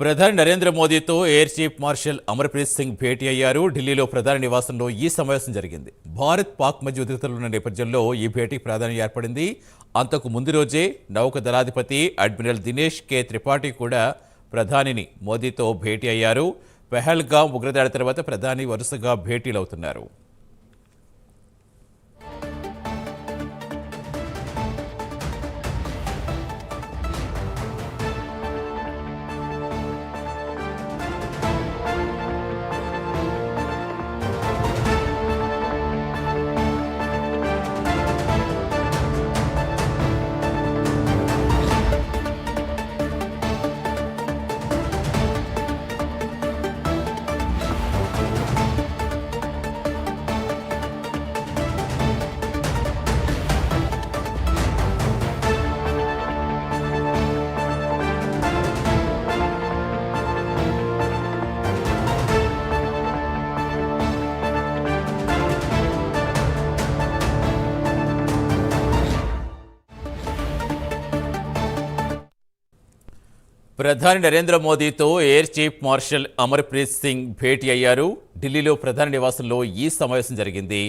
ప్రధాని నరేంద్ర మోదీతో air chief marshal Amarpreet Singh భేటీ అయ్యారు. ఢిల్లీలో ప్రధాని నివాసంలో ఈ సమావేశం జరిగింది. భారత్ పాక్ మధ్య ఉద్రిక్తలున్న నేపథ్యంలో ఈ భేటీకి ప్రాధాన్యం ఏర్పడింది. అంతకు ముందు రోజే నౌక దళాధిపతి అడ్మిరల్ దినేష్ కే త్రిపాఠి కూడా ప్రధానిని మోదీతో భేటీ అయ్యారు. పెహల్గాం ఉగ్రదాడి తర్వాత ప్రధాని వరుసగా భేటీలవుతున్నారు. ప్రధాని నరేంద్ర మోదీతో air chief marshal Amarpreet Singh భేటీ అయ్యారు. ఢిల్లీలో ప్రధాని నివాసంలో ఈ సమావేశం జరిగింది.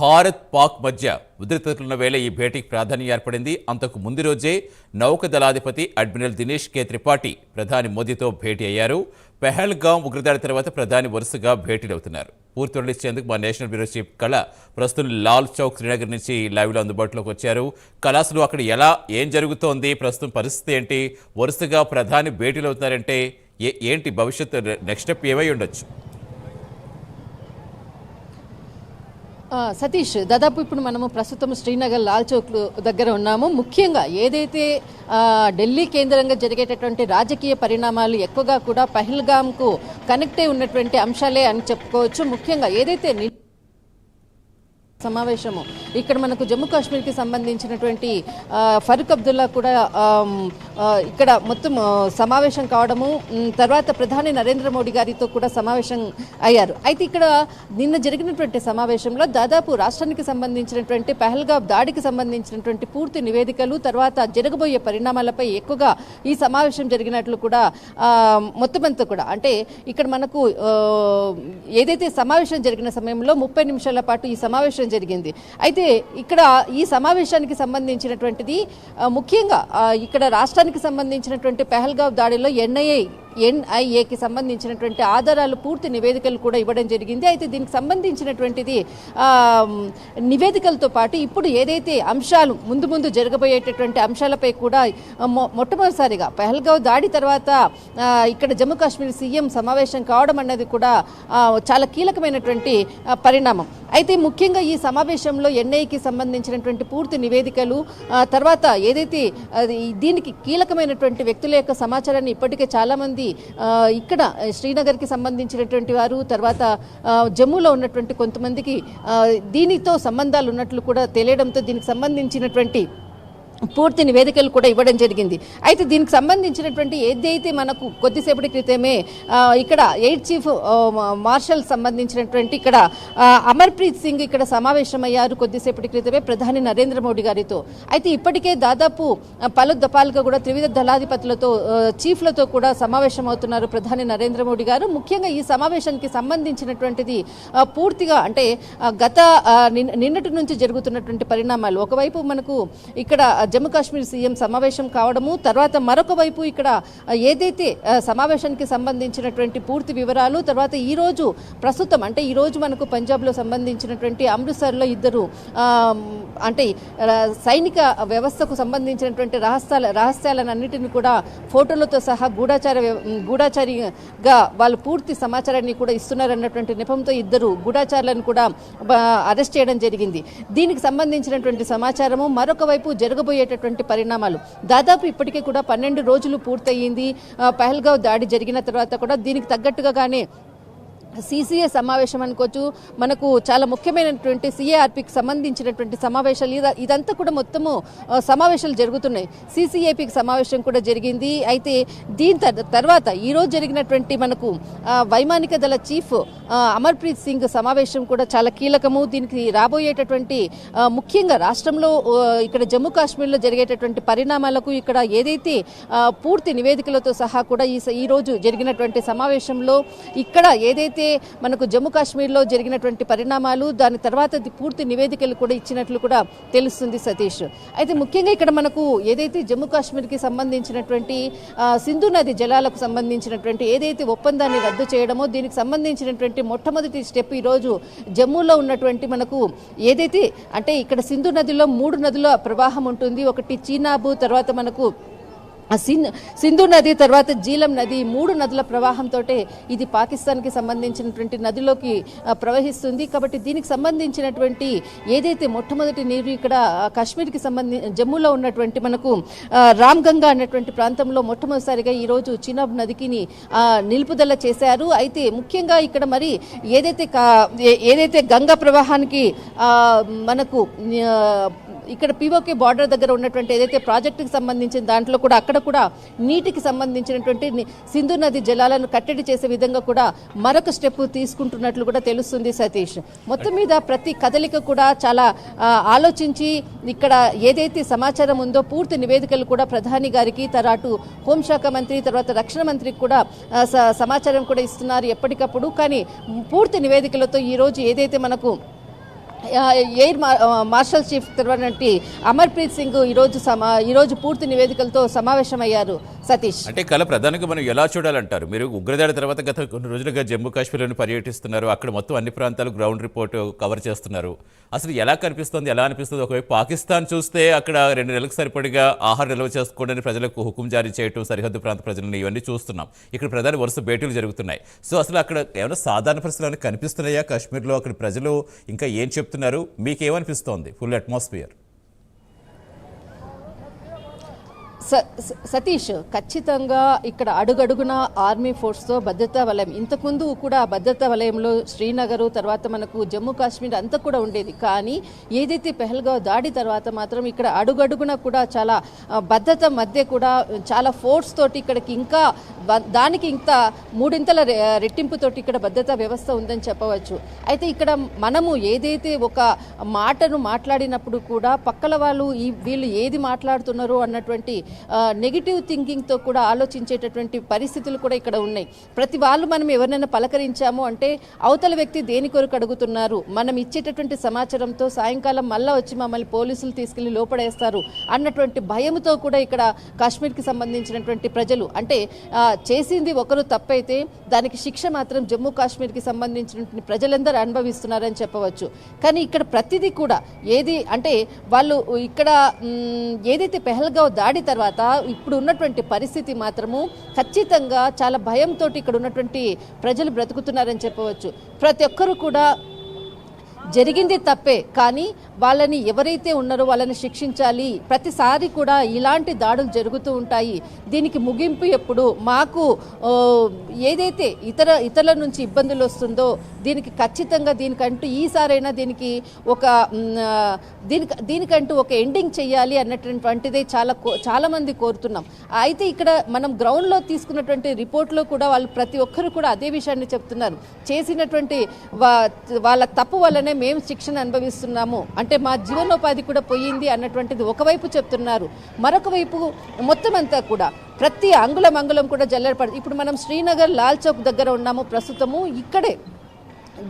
భారత్ పాక్ మధ్య ఉద్రిక్తతలున్న వేళ ఈ భేటీకి ప్రాధాన్యం ఏర్పడింది. అంతకు ముందు రోజే నౌకదళాధిపతి అడ్మిరల్ దినేష్ కే త్రిపాఠి ప్రధాని మోదీతో భేటీ అయ్యారు. పెహల్గాం ఉగ్రదాడి తర్వాత ప్రధాని వరుసగా భేటీలవుతున్నారు. పూర్తి వివరణ మా నేషనల్ బ్యూరో చీఫ్ కళ ప్రస్తుతం లాల్ చౌక్ శ్రీనగర్ నుంచి లైవ్లో అందుబాటులోకి వచ్చారు. కళాసులు అక్కడ ఎలా ఏం జరుగుతోంది ప్రస్తుతం పరిస్థితి ఏంటి వరుసగా ప్రధాని భేటీలు అవుతున్నారంటే ఏంటి భవిష్యత్తు నెక్స్ట్ స్టెప్ ఏమై ఉండొచ్చు? సతీష్ దాదాపు ఇప్పుడు మనము ప్రస్తుతం శ్రీనగర్ లాల్ చౌక్ దగ్గర ఉన్నాము. ముఖ్యంగా ఏదైతే ఢిల్లీ కేంద్రంగా జరిగేటటువంటి రాజకీయ పరిణామాలు ఎక్కువగా కూడా పహల్గామ్కు కనెక్ట్ అయి ఉన్నటువంటి అంశాలే అని చెప్పుకోవచ్చు. ముఖ్యంగా ఏదైతే సమావేశము. ఇక్కడ మనకు జమ్మూ కాశ్మీర్కి సంబంధించినటువంటి ఫరూక్ అబ్దుల్లా కూడా ఇక్కడ మొత్తం సమావేశం కావడము తర్వాత ప్రధాని నరేంద్ర మోడీ గారితో కూడా సమావేశం అయ్యారు. అయితే ఇక్కడ నిన్న జరిగినటువంటి సమావేశంలో దాదాపు రాష్ట్రానికి సంబంధించినటువంటి పహల్గావ్ దాడికి సంబంధించినటువంటి పూర్తి నివేదికలు తర్వాత జరగబోయే పరిణామాలపై ఎక్కువగా ఈ సమావేశం జరిగినట్లు కూడా మొత్తం అంతా కూడా అంటే ఇక్కడ మనకు ఏదైతే సమావేశం జరిగిన సమయంలో ముప్పై నిమిషాల పాటు ఈ సమావేశం జరిగింది. అయితే ఇక్కడ ఈ సమావేశానికి సంబంధించినటువంటిది ముఖ్యంగా ఇక్కడ రాష్ట్రానికి సంబంధించినటువంటి పెహల్గావ్ దాడిలో ఎన్ఐఏ ఎన్ఐఏకి సంబంధించినటువంటి ఆధారాలు పూర్తి నివేదికలు కూడా ఇవ్వడం జరిగింది. అయితే దీనికి సంబంధించినటువంటిది నివేదికలతో పాటు ఇప్పుడు ఏదైతే అంశాలు ముందు ముందు జరగబోయేటటువంటి అంశాలపై కూడా మొ- మొట్టమొదటిసారిగా పెహల్గావ్ దాడి తర్వాత ఇక్కడ జమ్మూ కాశ్మీర్ సీఎం సమావేశం కావడం అన్నది కూడా చాలా కీలకమైనటువంటి పరిణామం. అయితే ముఖ్యంగా ఈ సమావేశంలో ఎన్ఐకి సంబంధించినటువంటి పూర్తి నివేదికలు తర్వాత ఏదైతే అది దీనికి కీలకమైనటువంటి వ్యక్తుల యొక్క సమాచారాన్ని ఇప్పటికే చాలామంది అనేది ఇక్కడ శ్రీనగర్కి సంబంధించినటువంటి వారు తర్వాత జమ్మూలో ఉన్నటువంటి కొంతమందికి దీనితో సంబంధాలు ఉన్నట్లు కూడా తెలియడంతో దీనికి సంబంధించినటువంటి పూర్తి నివేదికలు కూడా ఇవ్వడం జరిగింది. అయితే దీనికి సంబంధించినటువంటి ఏదైతే మనకు కొద్దిసేపటి క్రితమే ఇక్కడ ఎయిర్ చీఫ్ మార్షల్ సంబంధించినటువంటి ఇక్కడ అమర్ప్రీత్ సింగ్ ఇక్కడ సమావేశమయ్యారు కొద్దిసేపటి క్రితమే ప్రధాని నరేంద్ర మోడీ గారితో. అయితే ఇప్పటికే దాదాపు పలు దపాలుగా కూడా త్రివిధ దళాధిపతులతో చీఫ్లతో కూడా సమావేశం అవుతున్నారు ప్రధాని నరేంద్ర మోడీ గారు. ముఖ్యంగా ఈ సమావేశానికి సంబంధించినటువంటిది పూర్తిగా అంటే గత నిన్నటి నుంచి జరుగుతున్నటువంటి పరిణామాలు. ఒకవైపు మనకు ఇక్కడ జమ్మూ కాశ్మీర్ సీఎం సమావేశం కావడము తర్వాత మరొక వైపు ఇక్కడ ఏదైతే సమావేశానికి సంబంధించినటువంటి పూర్తి వివరాలు తర్వాత ఈ రోజు ప్రస్తుతం అంటే ఈ రోజు మనకు పంజాబ్లో సంబంధించినటువంటి అమృత్సర్లో ఇద్దరు అంటే సైనిక వ్యవస్థకు సంబంధించినటువంటి రహస్యాల రహస్యాలన్నిటిని కూడా ఫోటోలతో సహా గూఢాచార గూఢాచారిగా వాళ్ళు పూర్తి సమాచారాన్ని కూడా ఇస్తున్నారన్నటువంటి నెపంతో ఇద్దరు గూఢాచారులను కూడా అరెస్ట్ చేయడం జరిగింది. దీనికి సంబంధించినటువంటి సమాచారము మరొక వైపు జరగబోయేటటువంటి పరిణామాలు. దాదాపు ఇప్పటికే కూడా పన్నెండు రోజులు పూర్తయింది. పహల్గావ్ దాడి జరిగిన తర్వాత కూడా దీనికి తగ్గట్టుగానే సీసీఏ సమావేశం అనుకోవచ్చు. మనకు చాలా ముఖ్యమైనటువంటి సిఏఆర్పికి సంబంధించినటువంటి సమావేశాలు ఇదంతా కూడా మొత్తము సమావేశాలు జరుగుతున్నాయి. సీసీఏపీకి సమావేశం కూడా జరిగింది. అయితే దీని తర్వాత ఈరోజు జరిగినటువంటి మనకు వైమానిక దళ చీఫ్ అమర్ప్రీత్ సింగ్ సమావేశం కూడా చాలా కీలకము. దీనికి రాబోయేటటువంటి ముఖ్యంగా రాష్ట్రంలో ఇక్కడ జమ్మూ కాశ్మీర్లో జరిగేటటువంటి పరిణామాలకు ఇక్కడ ఏదైతే పూర్తి నివేదికలతో సహా కూడా ఈ స- ఈ రోజు జరిగినటువంటి సమావేశంలో ఇక్కడ ఏదైతే మనకు జమ్మూ కాశ్మీర్లో జరిగినటువంటి పరిణామాలు దాని తర్వాత పూర్తి నివేదికలు కూడా ఇచ్చినట్లు కూడా తెలుస్తుంది సతీష్. అయితే ముఖ్యంగా ఇక్కడ మనకు ఏదైతే జమ్మూ కాశ్మీర్కి సంబంధించినటువంటి సింధు నది జలాలకు సంబంధించినటువంటి ఏదైతే ఒప్పందాన్ని రద్దు చేయడమో దీనికి సంబంధించినటువంటి మొట్టమొదటి స్టెప్ ఈరోజు జమ్మూలో ఉన్నటువంటి మనకు ఏదైతే అంటే ఇక్కడ సింధు నదిలో మూడు నదుల ప్రవాహం ఉంటుంది. ఒకటి చీనాబు తర్వాత మనకు సింధు నది తర్వాత జీలం నది మూడు నదుల ప్రవాహంతో ఇది పాకిస్తాన్కి సంబంధించినటువంటి నదిలోకి ప్రవహిస్తుంది. కాబట్టి దీనికి సంబంధించినటువంటి ఏదైతే మొట్టమొదటి నీరు ఇక్కడ కాశ్మీర్కి సంబంధించి జమ్మూలో ఉన్నటువంటి మనకు రామ్ గంగా అన్నటువంటి ప్రాంతంలో మొట్టమొదటిసారిగా ఈరోజు చినాబ్ నదికి నిలుపుదల చేశారు. అయితే ముఖ్యంగా ఇక్కడ మరి ఏదైతే కా- ఏ- ఏదైతే గంగా ప్రవాహానికి మనకు ఇక్కడ పీఓకే బార్డర్ దగ్గర ఉన్నటువంటి ఏదైతే ప్రాజెక్టుకి సంబంధించిన దాంట్లో కూడా అక్కడ కూడా నీటికి సంబంధించినటువంటి సింధు నది జలాలను కట్టడి చేసే విధంగా కూడా మరొక స్టెప్ తీసుకుంటున్నట్లు కూడా తెలుస్తుంది సతీష్. మొత్తం మీద ప్రతి కదలిక కూడా చాలా ఆలోచించి ఇక్కడ ఏదైతే సమాచారం ఉందో పూర్తి నివేదికలు కూడా ప్రధాని గారికి తర్వాత హోంశాఖ మంత్రి తర్వాత రక్షణ మంత్రికి కూడా స- సమాచారం కూడా ఇస్తున్నారు ఎప్పటికప్పుడు. కానీ పూర్తి నివేదికలతో ఈరోజు ఏదైతే మనకు ఎయిర్ మా- మార్షల్ చీఫ్ తర్వాతి అమర్ప్రీత్ సింగ్ ఈరోజు సమా ఈరోజు పూర్తి నివేదికలతో సమావేశమయ్యారు. సతీష్. అంటే కళ ప్రధానంగా మనం ఎలా చూడాలంటారు? మీరు ఉగ్రదాడి తర్వాత గత కొన్ని రోజులుగా జమ్మూ కాశ్మీర్లోని పర్యటిస్తున్నారు. అక్కడ మొత్తం అన్ని ప్రాంతాలు గ్రౌండ్ రిపోర్ట్ కవర్ చేస్తున్నారు. అసలు ఎలా కనిపిస్తుంది? ఎలా అనిపిస్తుంది? ఒకవైపు పాకిస్తాన్ చూస్తే అక్కడ రెండు నెలలకు సరిపడిగా ఆహారం నిల్వ చేసుకోవడానికి ప్రజలకు హుకుం జారీ చేయటం సరిహద్దు ప్రాంత ప్రజలను ఇవన్నీ చూస్తున్నాం. ఇక్కడ ప్రధాన వరుస భేటీలు జరుగుతున్నాయి. సో అసలు అక్కడ ఏమైనా సాధారణ పరిస్థితులు కనిపిస్తున్నాయా కాశ్మీర్లో? అక్కడ ప్రజలు ఇంకా ఏం చెప్తున్నారు? మీకేమనిపిస్తోంది? ఫుల్ అట్మాస్ఫియర్ స- సతీష్ ఖచ్చితంగా ఇక్కడ అడుగడుగున ఆర్మీ ఫోర్స్తో భద్రతా వలయం. ఇంతకుముందు కూడా భద్రతా వలయంలో శ్రీనగర్ తర్వాత మనకు జమ్మూ కాశ్మీర్ అంతా కూడా ఉండేది. కానీ ఏదైతే పెహల్గావ్ దాడి తర్వాత మాత్రం ఇక్కడ అడుగడుగున కూడా చాలా భద్రత మధ్య కూడా చాలా ఫోర్స్ తోటి ఇక్కడికి ఇంకా దానికి ఇంత మూడింతల రె- రెట్టింపుతోటి ఇక్కడ భద్రతా వ్యవస్థ ఉందని చెప్పవచ్చు. అయితే ఇక్కడ మనము ఏదైతే ఒక మాటను మాట్లాడినప్పుడు కూడా పక్కల వాళ్ళు ఈ వీళ్ళు ఏది మాట్లాడుతున్నారు అన్నటువంటి నెగిటివ్ థింకింగ్తో కూడా ఆలోచించేటటువంటి పరిస్థితులు కూడా ఇక్కడ ఉన్నాయి. ప్రతి వాళ్ళు మనం ఎవరినైనా పలకరించాము అంటే అవతల వ్యక్తి దేని కొరకు అడుగుతున్నారు? మనం ఇచ్చేటటువంటి సమాచారంతో సాయంకాలం మళ్ళా వచ్చి మమ్మల్ని పోలీసులు తీసుకెళ్ళి లోపడేస్తారు అన్నటువంటి భయంతో కూడా ఇక్కడ కాశ్మీర్కి సంబంధించినటువంటి ప్రజలు అంటే చేసింది ఒకరు తప్పైతే దానికి శిక్ష మాత్రం జమ్మూ కాశ్మీర్కి సంబంధించినటువంటి ప్రజలందరూ అనుభవిస్తున్నారని చెప్పవచ్చు. కానీ ఇక్కడ ప్రతిదీ కూడా ఏది అంటే వాళ్ళు ఇక్కడ ఏదైతే పెహల్గావ్ దాడి తర్వాత తర్వాత ఇప్పుడు ఉన్నటువంటి పరిస్థితి మాత్రము ఖచ్చితంగా చాలా భయంతో ఇక్కడ ఉన్నటువంటి ప్రజలు బ్రతుకుతున్నారని చెప్పవచ్చు. ప్రతి ఒక్కరు కూడా జరిగింది తప్పే కానీ వాళ్ళని ఎవరైతే ఉన్నారో వాళ్ళని శిక్షించాలి. ప్రతిసారి కూడా ఇలాంటి దాడులు జరుగుతూ ఉంటాయి. దీనికి ముగింపు ఎప్పుడు? మాకు ఏదైతే ఇతర ఇతరుల నుంచి ఇబ్బందులు వస్తుందో దీనికి ఖచ్చితంగా దీనికంటూ ఈసారైనా దీనికి ఒక దీనికి దీనికంటూ ఒక ఎండింగ్ చేయాలి అన్నటువంటిదే చాలా కో- చాలా మంది కోరుతున్నాం. అయితే ఇక్కడ మనం గ్రౌండ్లో తీసుకున్నటువంటి రిపోర్ట్లో కూడా వాళ్ళు ప్రతి ఒక్కరు కూడా అదే విషయాన్ని చెప్తున్నారు. చేసినటువంటి వా- వాళ్ళ తప్పు వల్లనే మేము శిక్షణ అనుభవిస్తున్నాము. అంటే మా జీవనోపాధి కూడా పోయింది అన్నటువంటిది ఒకవైపు చెప్తున్నారు. మరొక వైపు మొత్తం అంతా కూడా ప్రతి అంగుళం అంగుళం కూడా జల్లడపడదు ఇప్పుడు మనం శ్రీనగర్ లాల్ చౌక్ దగ్గర ఉన్నాము. ప్రస్తుతము ఇక్కడే.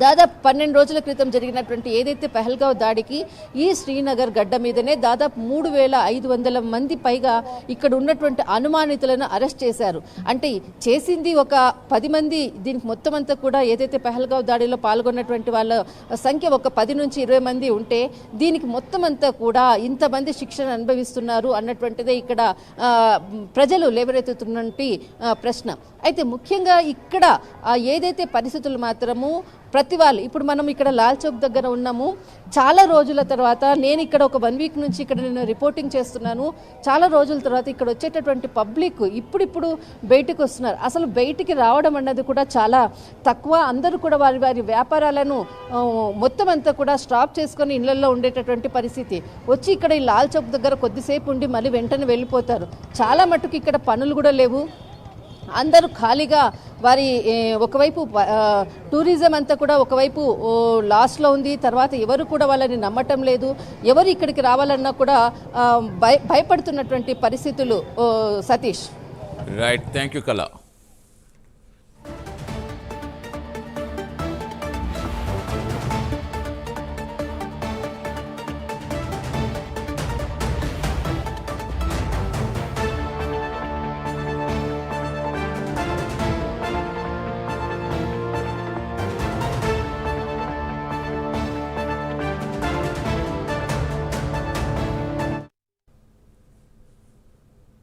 దాదాపు పన్నెండు రోజుల క్రితం జరిగినటువంటి ఏదైతే పెహల్గావ్ దాడికి ఈ శ్రీనగర్ గడ్డ మీదనే దాదాపు మూడు వేల ఐదు వందల మంది పైగా ఇక్కడ ఉన్నటువంటి అనుమానితులను అరెస్ట్ చేశారు. అంటే చేసింది ఒక పది మంది దీనికి మొత్తం అంతా కూడా ఏదైతే పెహల్గావ్ దాడిలో పాల్గొన్నటువంటి వాళ్ళ సంఖ్య ఒక పది నుంచి ఇరవై మంది ఉంటే దీనికి మొత్తం అంతా కూడా ఇంతమంది శిక్షణ అనుభవిస్తున్నారు అన్నటువంటిదే ఇక్కడ ప్రజలు లేవరెత్తుతున్నటువంటి ప్రశ్న. అయితే ముఖ్యంగా ఇక్కడ ఏదైతే పరిస్థితులు మాత్రము ప్రతి వాళ్ళు ఇప్పుడు మనం ఇక్కడ లాల్ చౌక్ దగ్గర ఉన్నాము. చాలా రోజుల తర్వాత నేను ఇక్కడ ఒక వన్ వీక్ నుంచి ఇక్కడ నేను రిపోర్టింగ్ చేస్తున్నాను. చాలా రోజుల తర్వాత ఇక్కడ వచ్చేటటువంటి పబ్లిక్ ఇప్పుడిప్పుడు బయటకు వస్తున్నారు. అసలు బయటికి రావడం అన్నది కూడా చాలా తక్కువ. అందరూ కూడా వారి వారి వ్యాపారాలను మొత్తం అంతా కూడా స్టాప్ చేసుకొని ఇళ్ళలో ఉండేటటువంటి పరిస్థితి. వచ్చి ఇక్కడ ఈ లాల్ చౌక్ దగ్గర కొద్దిసేపు ఉండి మళ్ళీ వెంటనే వెళ్ళిపోతారు. చాలా మటుకు ఇక్కడ పనులు కూడా లేవు. అందరూ ఖాళీగా వారి ఒకవైపు టూరిజం అంతా కూడా ఒకవైపు ఓ, లాస్లో ఉంది. తర్వాత ఎవరు కూడా వాళ్ళని నమ్మటం లేదు. ఎవరు ఇక్కడికి రావాలన్నా కూడా భయ భయపడుతున్నటువంటి పరిస్థితులు సతీష్. రైట్ థ్యాంక్ యూ కళ